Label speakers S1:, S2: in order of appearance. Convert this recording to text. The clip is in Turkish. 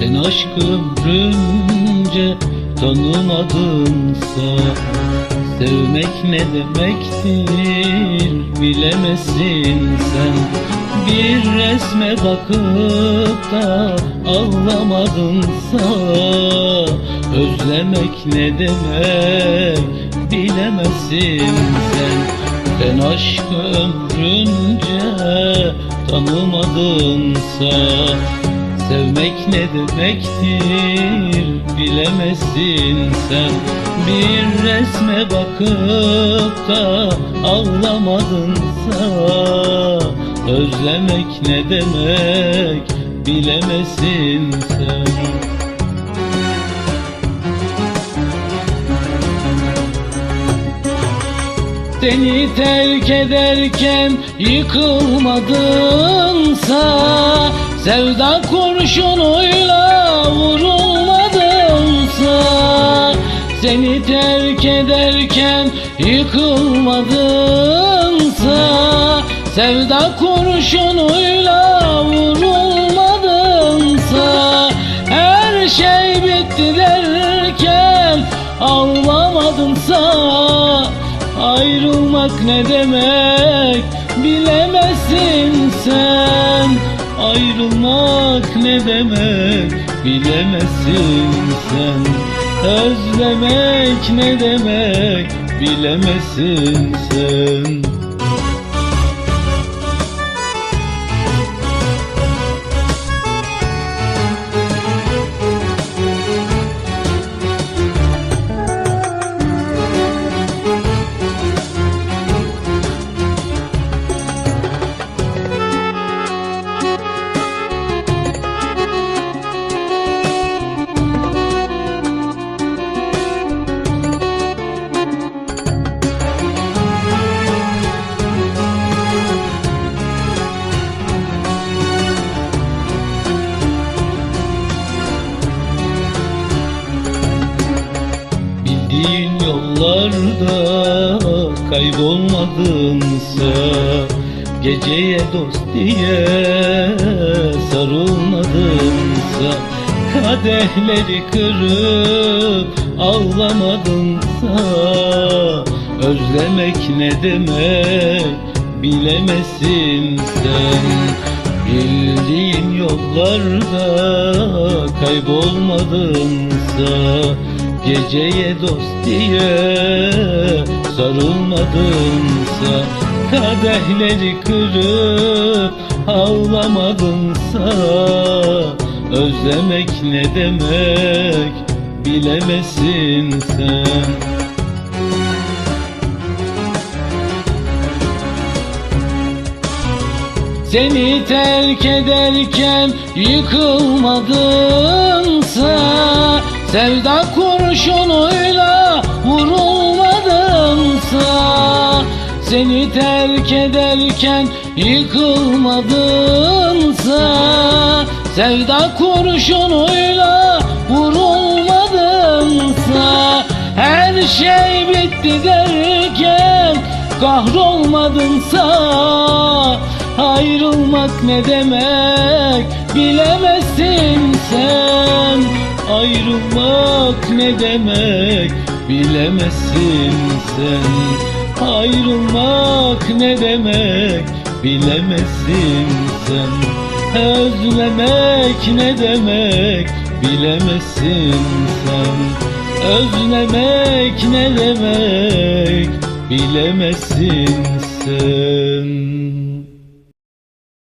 S1: Sen aşk ömrünce tanımadınsa Sevmek ne demektir bilemezsin sen. Bir resme bakıp da ağlamadınsa Özlemek ne demek bilemezsin sen. Sen aşk ömrünce tanımadınsa Sevmek ne demektir bilemezsin sen. Bir resme bakıp da ağlamadınsa Özlemek ne demek bilemezsin sen Seni terk ederken yıkılmadınsa Sevda kurşunuyla vurulmadınsa Seni terk ederken yıkılmadınsa Sevda kurşunuyla vurulmadınsa Ayrılmak ne demek bilemezsin sen. Ayrılmak ne demek bilemezsin sen. Özlemek ne demek bilemezsin sen Bildiğin yollarda kaybolmadınsa Geceye dost diye sarılmadınsa Kadehleri kırıp ağlamadınsa Özlemek ne demek bilemezsin sen. Bildiğin yollarda kaybolmadınsa Geceye dost diye sarılmadınsa Kadehleri kırıp ağlamadınsa Özlemek ne demek bilemezsin sen. Seni terk ederken yıkılmadınsa Sevda kurşunuyla vurulmadınsa Seni terk ederken yıkılmadınsa Sevda kurşunuyla vurulmadınsa Her şey bitti derken kahrolmadınsa Ayrılmak ne demek bilemezsin sen. Ayrılmak ne demek bilemezsin sen. Ayrılmak ne demek bilemezsin sen. Özlemek ne demek bilemezsin sen. Özlemek ne demek bilemezsin sen